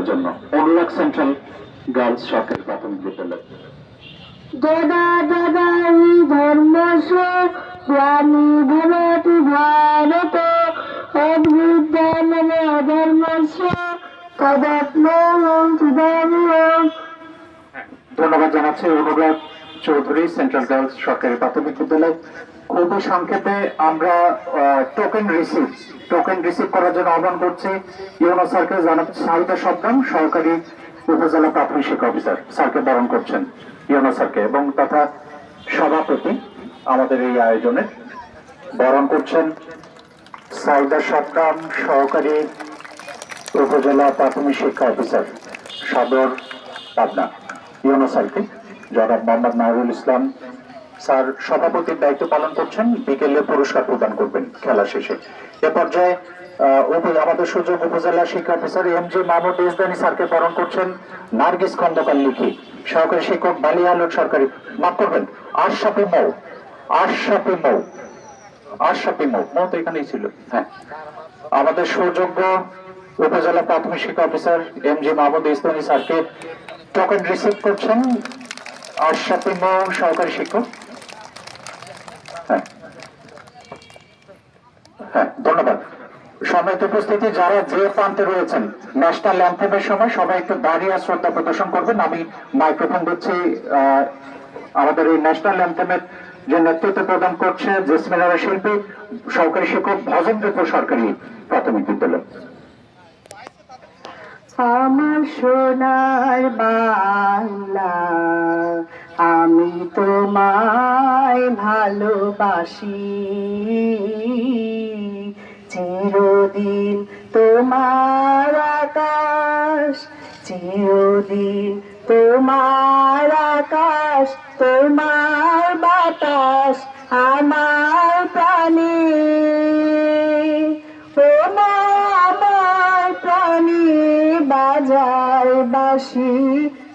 করার জন্য অনুরাগ central girls সরকারি প্রাথমিক বিদ্যালয়। দাদা দাদা ধর্ম স্বামী ভবতি ভারত অধর্মস্ব তদাত্মম সুধামিয়ম ধন্যবাদ জানাচ্ছি অনুরাগ চৌধুরী সেন্ট্রাল গার্লস সরকারি প্রাথমিক বিদ্যালয়। খুবই সংক্ষেপে আমরা টোকেন রিসিভ টোকেন রিসিভ করার জন্য আহ্বান করছি। ইউনো স্যারকে জানাচ্ছি, সাহিত্য সপ্তম সরকারি উপজেলা প্রাথমিক শিক্ষা অফিসার স্যারকে বরণ করছেন ইউনো স্যারকে এবং তথা সভাপতি আমাদের এই আয়োজনে বরণ করছেন সাইদা সপ্তম, সহকারী উপজেলা প্রাথমিক শিক্ষা অফিসার সদর পাবনা। ইউনো স্যারকে জনাব মোহাম্মদ নাহরুল ইসলাম স্যার সভাপতির দায়িত্ব পালন করছেন। বিকেলে পুরস্কার প্রদান করবেন খেলা শেষে। এ পর্যায়ে আমাদের সুযোগ উপজেলা শিক্ষা officer M G Mahmud Isdani স্যারকে বরণ করছেন নার্গিস খন্দকার লিখি। সহকারী শিক্ষক বালি আলোক সরকারি। মাফ করবেন, আশরাফি মৌ। আশরাফি মৌ। আশরাফি মৌ। মৌ তো এখানেই ছিল। হ্যাঁ। আমাদের সুযোগ্য উপজেলা প্রাথমিক শিক্ষা অফিসার এম জি মাহমুদ ইসলামী স্যারকে টোকেন রিসিভ করছেন। সহকারী শিক্ষক। হ্যাঁ। হ্যাঁ ধন্যবাদ। উপস্থিতি, যারা যে প্রান্তে রয়েছেন, ন্যাশনাল সময় সবাই একটু দাঁড়িয়ে শ্রদ্ধা প্রদর্শন করবেন। আমি মাইক্রোফোন দিচ্ছি আমাদের এই ন্যাশনাল অ্যান্থেমের যে নেতৃত্ব প্রদান করছে জেসমিনারা শিল্পী, সহকারী শিক্ষক ভজেন্দ্রপুর সরকারি প্রাথমিক বিদ্যালয়। আমার সোনার বাংলা তোমায় ভালোবাসি। চিরদিন তোমার আকাশ, চিরদিন তোমার আকাশ, তোমার বাতাস, আমার প্রাণী। আমার প্রাণী বাজার বাসি